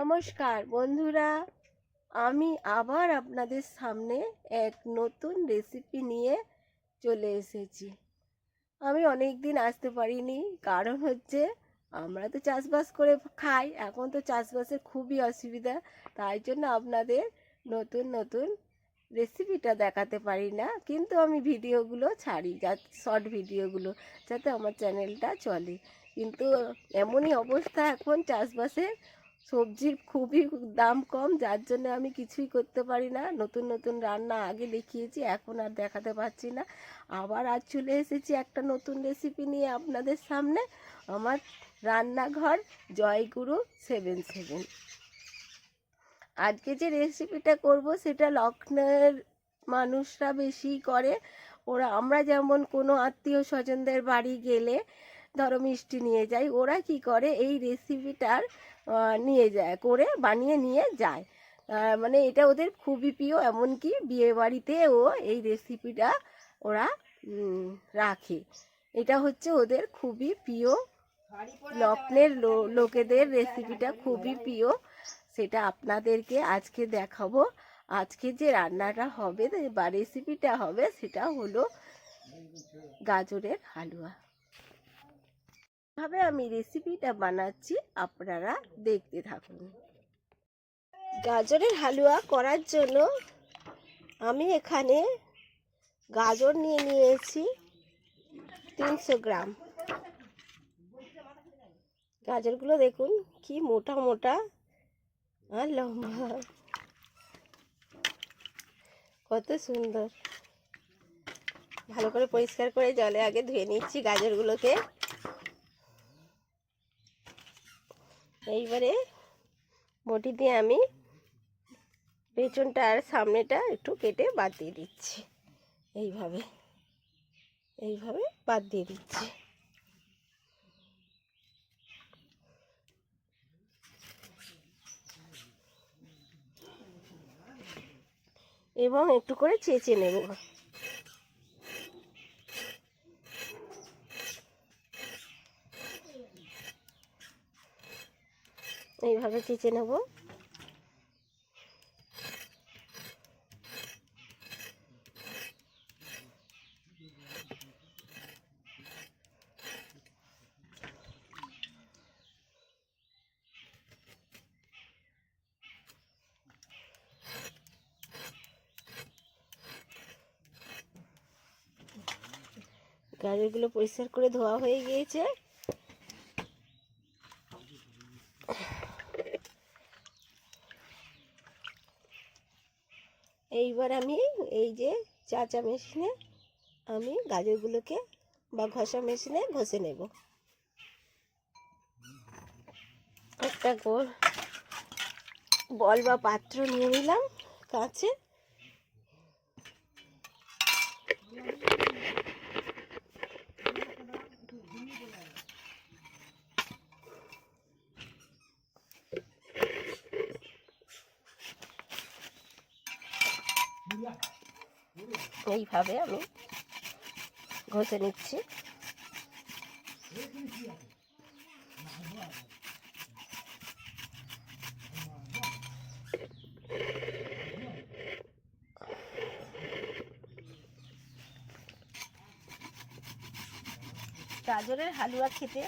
নমস্কার বন্ধুরা। আমি আবার আপনাদের সামনে এক নতুন রেসিপি নিয়ে চলে এসেছি। আমি অনেক দিন আসতে পারিনি, কারণ হচ্ছে আমরা তো চাষবাস করে খাই, এখন তো চাষবাসের খুবই অসুবিধা, তাই জন্য আপনাদের নতুন নতুন রেসিপিটা দেখাতে পারি না, কিন্তু আমি ভিডিওগুলো ছাড়ি, যা শর্ট ভিডিওগুলো, যাতে আমার চ্যানেলটা চলে। কিন্তু এমনই অবস্থা এখন চাষবাসের সবজির খুবই দাম কম, যার জন্য আমি কিছুই করতে পারি না। নতুন নতুন রান্না আগে দেখিয়েছি, এখন আর দেখাতে পারছি না। আবার আজ চলে এসেছি একটা নতুন রেসিপি নিয়ে আপনাদের সামনে। আমার রান্নাঘর জয়গুরু সেভেন সেভেন আজকে যে রেসিপিটা করব, সেটা লক্ষ্ণের মানুষরা বেশি করে। ওরা, আমরা যেমন কোনো আত্মীয় স্বজনদের বাড়ি গেলে ধরো মিষ্টি নিয়ে যাই, ওরা কি করে? এই রেসিপিটার নিয়ে যায়, করে বানিয়ে নিয়ে যায়। মানে এটা ওদের খুবই প্রিয়, এমনকি বিয়ে বাড়িতেও এই রেসিপিটা ওরা রাখে। এটা হচ্ছে ওদের খুবই প্রিয়, লগ্নের লো- লোকেদের রেসিপিটা খুবই প্রিয়। সেটা আপনাদেরকে আজকে দেখাবো। আজকে যে রান্নাটা হবে, বা রেসিপিটা হবে, সেটা হলো গাজরের হালুয়া। ভাবে আমি রেসিপিটা বানাচ্ছি আপনারা দেখতে থাকুন। গাজরের হালুয়া করার জন্য আমি এখানে গাজর নিয়ে নিয়েছি তিনশো গ্রাম। গাজরগুলো দেখুন কি মোটা মোটা আর লম্বা। কত সুন্দর। ভালো করে পরিষ্কার করে জলে আগে ধুয়ে নিচ্ছি গাজরগুলোকে। এইবারে বটি দিয়ে আমি পেছনটা আর সামনেটা একটু কেটে বাদ দিয়ে দিচ্ছি। এইভাবে এইভাবে বাদ দিয়ে দিচ্ছি। এবং একটু করে চেঁচে নেব। এইভাবে চেঁচে নেব। গাজরগুলো পরিষ্কার করে ধোয়া হয়ে গিয়েছে। এইবার আমি এই যে চাচা মেশিনে আমি গাজরগুলোকে বা ঘষা মেশিনে ঘষে নেব। একটা গোল বল বা পাত্র নিয়ে নিলাম কাছে এইভাবে আমি ঘষে নিচ্ছি। গাজরের হালুয়া খেতে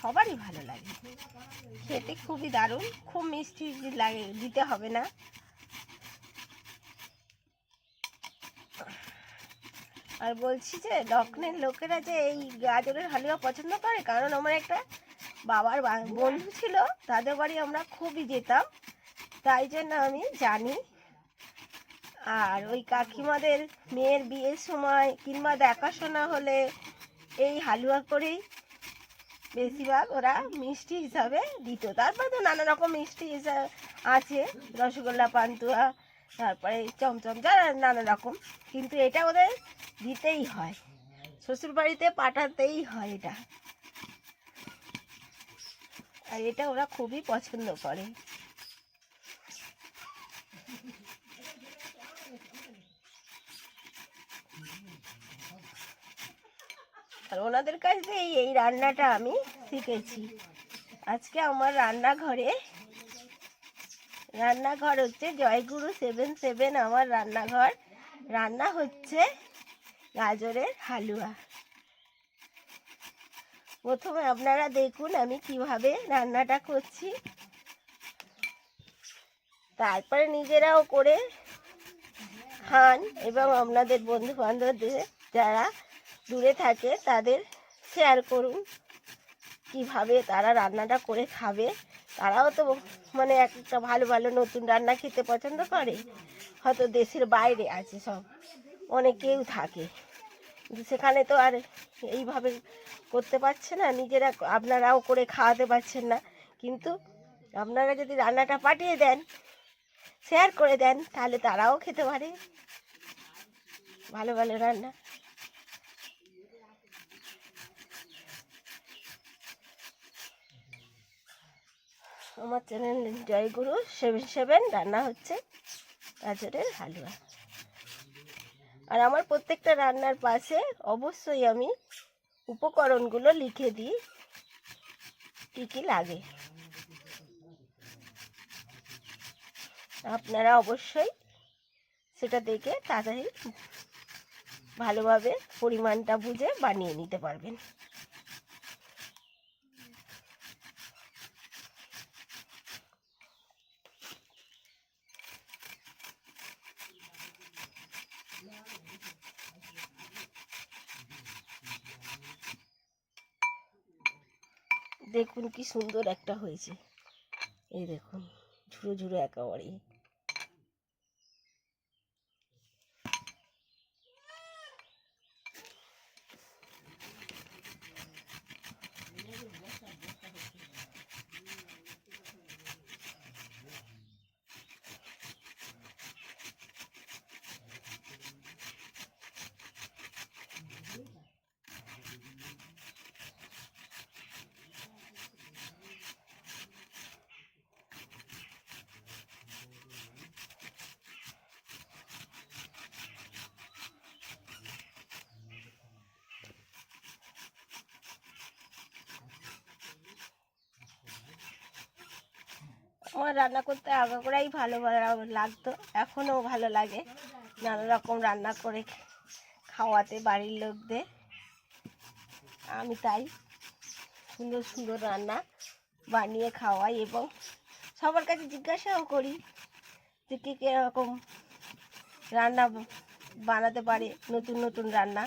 সবারই ভালো লাগে। খেতে খুবই দারুণ, খুব মিষ্টি লাগে, দিতে হবে না। আর বলছি যে লক্ষ্ণের লোকেরা যে এই গাজরের হালুয়া পছন্দ করে, কারণ আমার একটা বাবার বন্ধু ছিল, তাদের বাড়ি আমরা খুবই যেতাম। তাই জন্য আমি জানি। আর ওই কাকিমাদের মেয়ের বিয়ের সময় কিংবা দেখাশোনা হলে এই হালুয়া করেই বেশিরভাগ ওরা মিষ্টি হিসাবে দিত। তারপরে তো নানা রকম মিষ্টি হিসাবে আছে, রসগোল্লা, পান্তুয়া তারপরে চমচম যারা নানা রকম। কিন্তু এটা ওদের দিতেই হয়। শ্বশুর বাড়িতে পাঠাতেই হয় এটা। আর এটা ওরা খুবই পছন্দ করে। আর ওনাদের কাছ থেকে এই রান্নাটা আমি শিখেছি। আজকে আমার রান্নাঘরে রান্নাঘর হচ্ছে জয়গুরু সেভেন সেভেন আমার রান্নাঘর। রান্না হচ্ছে গাজরের হালুয়া। প্রথমে আপনারা দেখুন আমি কীভাবে রান্নাটা করছি। তারপরে নিজেরাও করে খান এবং আপনাদের বন্ধু বান্ধবদের যারা দূরে থাকে তাদের শেয়ার করুন। কীভাবে তারা রান্নাটা করে খাবে। তারাও তো মানে এক একটা ভালো ভালো নতুন রান্না খেতে পছন্দ করে। হয়তো দেশের বাইরে আছে সব। অনেকেও থাকে। সেখানে তো আর এইভাবে করতে পারছে না। নিজেরা আপনারাও করে খাওয়াতে পারছেন না। কিন্তু আপনারা যদি রান্নাটা পাঠিয়ে দেন শেয়ার করে দেন, তাহলে তারাও খেতে পারে। ভালো ভালো রান্না। আমার চ্যানেল জয়গুরু সেভেন সেভেন, রান্না হচ্ছে গাজরের হালুয়া। আর আমার প্রত্যেকটা রান্নার পাশে অবশ্যই আমি উপকরণগুলো লিখে দিই, কী কী লাগে। আপনারা অবশ্যই সেটা দেখে তাড়াতাড়ি ভালোভাবে পরিমাণটা বুঝে বানিয়ে নিতে পারবেন। দেখুন কি সুন্দর একটা হয়েছে। এই দেখুন ঝুড়ো ঝুরো একেবারে আমার রান্না করতে আগাগোড়াই ভালো ভালো লাগতো, এখনও ভালো লাগে। নানা রকম রান্না করে খাওয়াতে বাড়ির লোকদের। আমি তাই সুন্দর সুন্দর রান্না বানিয়ে খাওয়াই এবং সবার কাছে জিজ্ঞাসাও করি যে কে কীরকম রান্না বানাতে পারে, নতুন নতুন রান্না।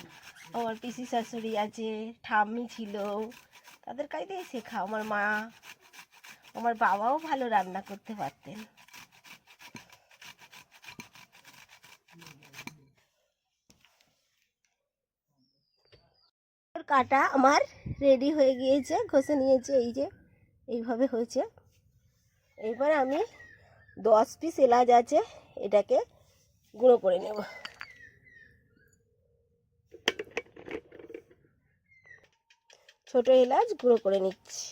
আমার পিসি শাশুড়ি আছে, ঠাম্মি ছিল, তাদের কাছ থেকে শেখা। আমার মা আমার বাবাও ভালো রান্না করতে পারতেন। কাটা আমার রেডি হয়ে গিয়েছে, ঘষে নিয়েছে, এই যে এইভাবে হয়েছে। এবার আমি দশ পিস এলাচ আছে, এটাকে গুঁড়ো করে নেব। ছোট এলাচ গুঁড়ো করে নিচ্ছি।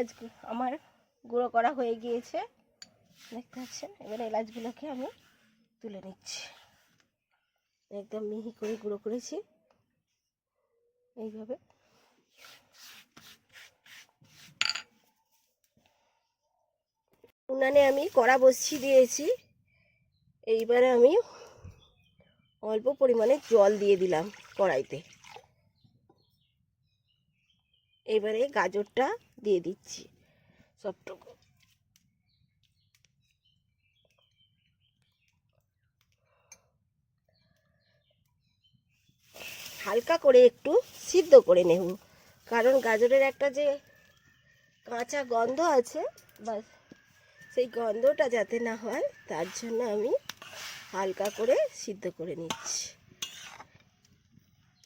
এলাচ আমার গুঁড়ো করা হয়ে গিয়েছে। দেখতে পাচ্ছেন? এবার এলাচগুলোকে আমি তুলে নিচ্ছি। একদম মিহি করে গুঁড়ো করেছি। এইভাবে। উনানে আমি কড়া বসিয়ে দিয়েছি। এইবারে আমি অল্প পরিমাণে জল দিয়ে দিলাম কড়াইতে। এবারে গাজরটা দিয়ে দিচ্ছি সবটুকু। হালকা করে একটু সিদ্ধ করে নেব, কারণ গাজরের একটা যে কাঁচা গন্ধ আছে বা সেই গন্ধটা যাতে না হয়, তার জন্য আমি হালকা করে সিদ্ধ করে নিচ্ছি।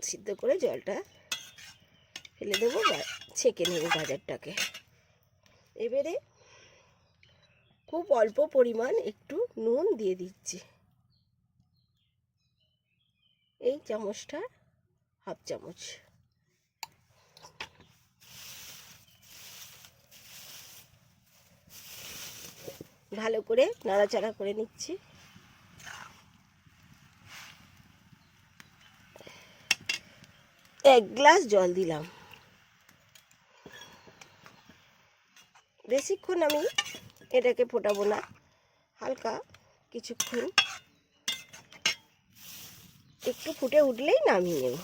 সিদ্ধ করে জলটা ফেলে দেবো ছেঁকে নেব গাজরটাকে এবারে খুব অল্প পরিমাণ একটু নুন দিয়ে দিচ্ছি। এই চামচটা হাফ চামচ। ভালো করে নাড়াচাড়া করে নিচ্ছি। এক গ্লাস জল দিলাম। বেশিক্ষণ আমি এটাকে ফোটাবো না। হালকা কিছুক্ষণ। একটু ফুটে উঠলেই নামিয়ে নেব।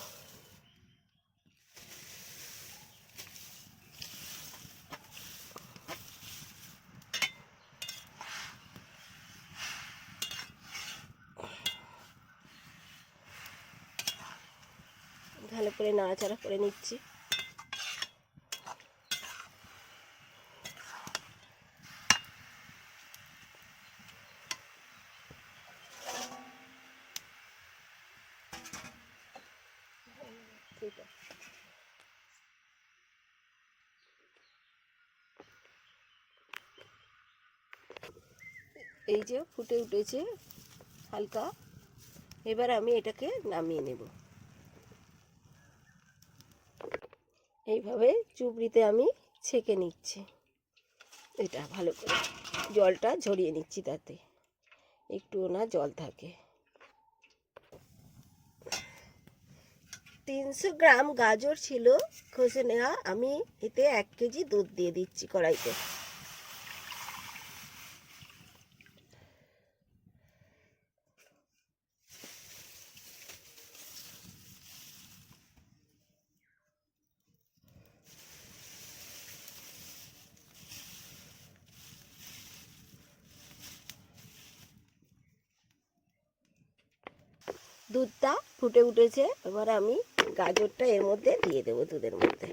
ভালো করে নাড়াচাড়া করে নিচ্ছি। ঠিক এই যে ফুটে উঠেছে হালকা, এবার আমি এটাকে নামিয়ে নেব। এইভাবে চুবড়িতে আমি ছেঁকে নিচ্ছি। এটা ভালো করে জলটা ঝরিয়ে নিচ্ছি তাতে। একটুও না জল থাকে। তিনশো গ্রাম গাজর ছিল, খসে নেওয়া। আমি এতে এক কেজি দুধ দিয়ে দিচ্ছি কড়াইতে। দুধটা ফুটে উঠেছে। এবার আমি গাজরটা এর মধ্যে দিয়ে দেবো দুধের মধ্যে।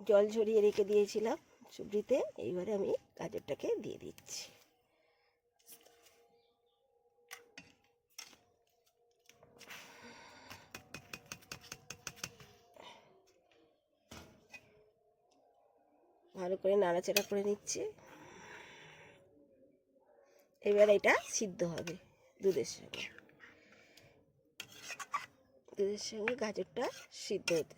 জল ঝরিয়ে রেখে দিয়েছিলাম চুবড়িতে এইবারে আমি গাজরটাকে দিয়ে দিচ্ছি। ভালো করে নাড়াচাড়া করে নিচ্ছি। এবার এটা সিদ্ধ হবে দুধের সঙ্গে। দুধের সঙ্গে গাজরটা সিদ্ধ হতে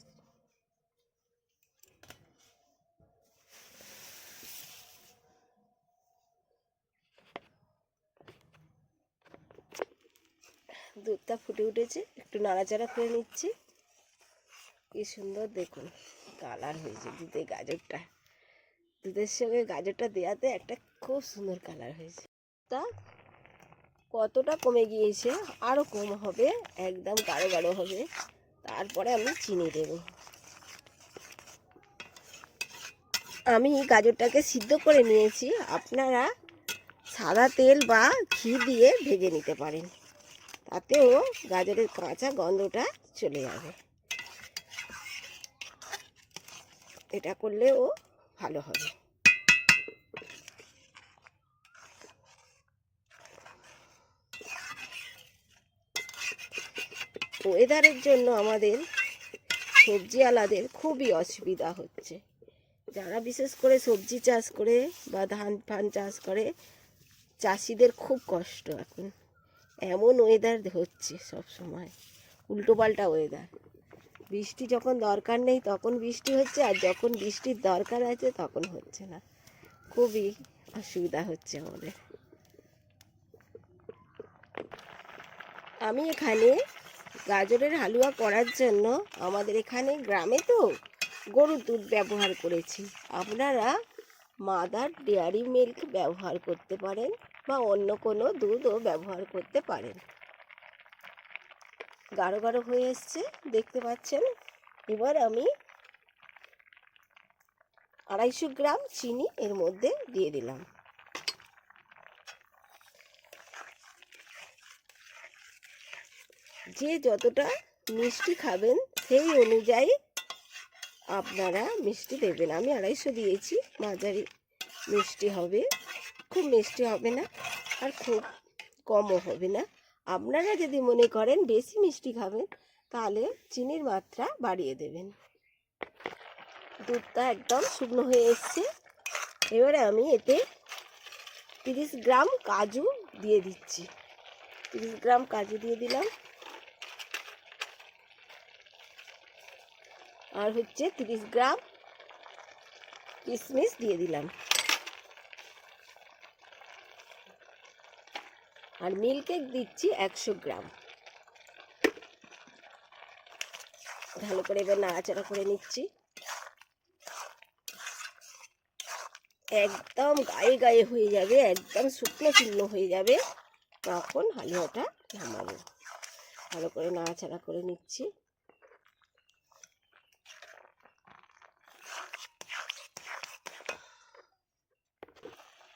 দুধটা ফুটে উঠেছে, একটু নাড়াচাড়া করে নিচ্ছি। কি সুন্দর দেখুন, কালার হয়েছে দুধের গাজরটা। দুধের সঙ্গে গাজরটা দেওয়াতে একটা খুব সুন্দর কালার হয়েছে। তা কতটা কমে গিয়েছে আরও কম হবে, একদম গাঢ় গাঢ় হবে। তারপরে আমি চিনি দেব। আমি গাজরটাকে সিদ্ধ করে নিয়েছি, আপনারা সাদা তেল বা ঘি দিয়ে ভেজে নিতে পারেন। তাতেও গাজরের কাঁচা গন্ধটা চলে যাবে। এটা করলেও ভালো হবে। ওয়েদারের জন্য আমাদের সবজিওয়ালাদের খুবই অসুবিধা হচ্ছে। যারা বিশেষ করে সবজি চাষ করে বা ধান ফান চাষ করে, চাষিদের খুব কষ্ট এখন। এমন ওয়েদার হচ্ছে সব সময় উল্টোপাল্টা ওয়েদার বৃষ্টি যখন দরকার নেই তখন বৃষ্টি হচ্ছে, আর যখন বৃষ্টির দরকার আছে তখন হচ্ছে না। খুবই অসুবিধা হচ্ছে আমাদের। আমি এখানে গাজরের হালুয়া করার জন্য আমাদের এখানে গ্রামে তো গরুর দুধ ব্যবহার করেছি। আপনারা মাদার ডেয়ারি মিল্ক ব্যবহার করতে পারেন বা অন্য কোনো দুধও ব্যবহার করতে পারেন। গাঢ় গাঢ় হয়ে এসছে, দেখতে পাচ্ছেন? এবার আমি আড়াইশো গ্রাম চিনি এর মধ্যে দিয়ে দিলাম। যে যতটা মিষ্টি খাবেন, সেই অনুযায়ী আপনারা মিষ্টি দেবেন। আমি আড়াইশো দিয়েছি, মাঝারি মিষ্টি হবে। খুব মিষ্টি হবে না, আর খুব কমও হবে না। আপনারা যদি মনে করেন বেশি মিষ্টি খাবেন, তাহলে চিনির মাত্রা বাড়িয়ে দেবেন। দুধটা একদম শুকনো হয়ে এসছে। এবারে আমি এতে তিরিশ গ্রাম কাজু দিয়ে দিচ্ছি। তিরিশ গ্রাম কাজু দিয়ে দিলাম। আর হচ্ছে তিরিশ গ্রাম কিশমিশ দিয়ে দিলাম। আর মিল্কেক দিচ্ছি একশো গ্রাম। ভালো করে এবার নাড়াচাড়া করে নিচ্ছি। একদম গায়ে গায়ে হয়ে যাবে, একদম শুকনো চূর্ণ হয়ে যাবে। তখন হালুয়াটা নামাবো। ভালো করে নাড়াচাড়া করে নিচ্ছি।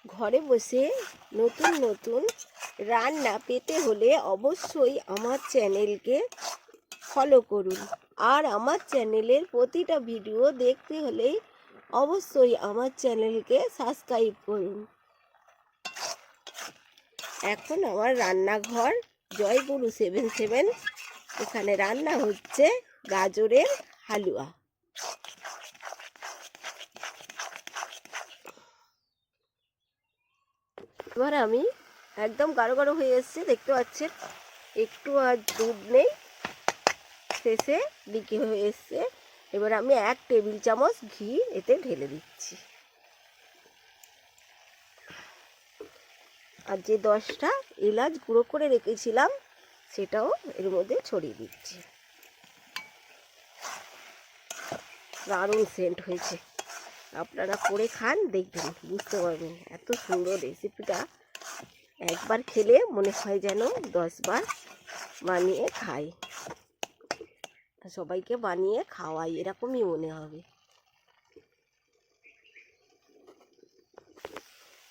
ঘরে বসে নতুন নতুন রান্না পেতে হলে অবশ্যই আমার চ্যানেলকে ফলো করুন। আর আমার চ্যানেলের প্রতিটা ভিডিও দেখতে হলেই অবশ্যই আমার চ্যানেলকে সাবস্ক্রাইব করুন। এখন আমার রান্নাঘর জয়গুরু সেভেন সেভেন এখানে রান্না হচ্ছে গাজরের হালুয়া। এবার আমি একদম গাঢ় গাঢ় হয়ে এসছে, দেখতে পাচ্ছেন? একটু আর দুধ নেই। শেষে লিকে হয়ে এসছে। এবার আমি এক টেবিল চামচ ঘি এতে ঢেলে দিচ্ছি। আর যে দশটা এলাচ গুঁড়ো করে রেখেছিলাম, সেটাও এর মধ্যে ছড়িয়ে দিচ্ছি। দারুণ সেন্ট হয়েছে। আপনারা করে খান, দেখবেন, বুঝতে পারবেন। এত সুন্দর রেসিপিটা একবার খেলে মনে হয় যেন দশবার বানিয়ে খাই। সবাইকে বানিয়ে খাওয়াই, এরকমই মনে হবে।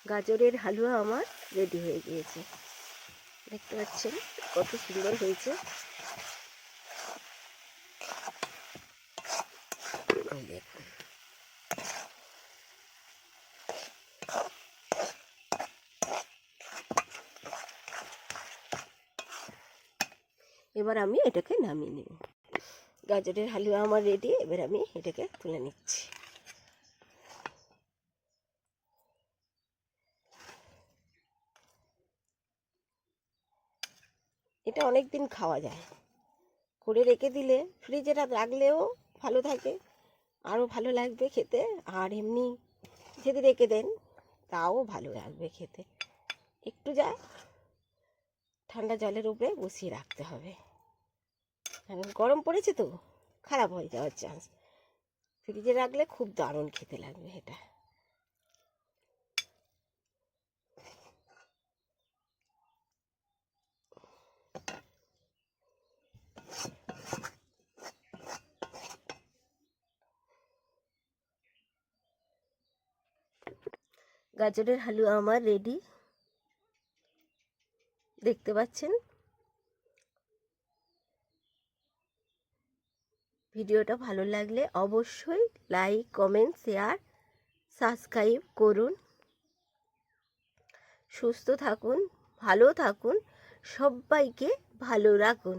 গাজরের হালুয়া আমার রেডি হয়ে গিয়েছে। দেখতে পাচ্ছেন কত সুন্দর হয়েছে এই দেখুন এবার আমি এটাকে নামিয়ে নেব। গাজরের হালুয়া আমার রেডি এবার আমি এটাকে তুলে নিচ্ছি। এটা অনেক দিন খাওয়া যায়। করে রেখে দিলে ফ্রিজে রাখলেও ভালো থাকে, আরও ভালো লাগবে খেতে। আর এমনি যদি রেখে দেন, তাও ভালো লাগবে খেতে। একটু যা, ঠান্ডা জলের উপরে বসিয়ে রাখতে হবে। গরম পড়েছে তো? খারাপ হয়ে যাওয়ার চান্স ফ্রিজে রাখলে খুব দারুণ খেতে লাগবে এটা। গাজরের হালুয়া আমার রেডি দেখতে পাচ্ছেন? ভিডিওটা ভালো লাগলে অবশ্যই লাইক, কমেন্ট, শেয়ার, সাবস্ক্রাইব করুন। সুস্থ থাকুন, ভালো থাকুন, সবাইকে ভালো রাখুন।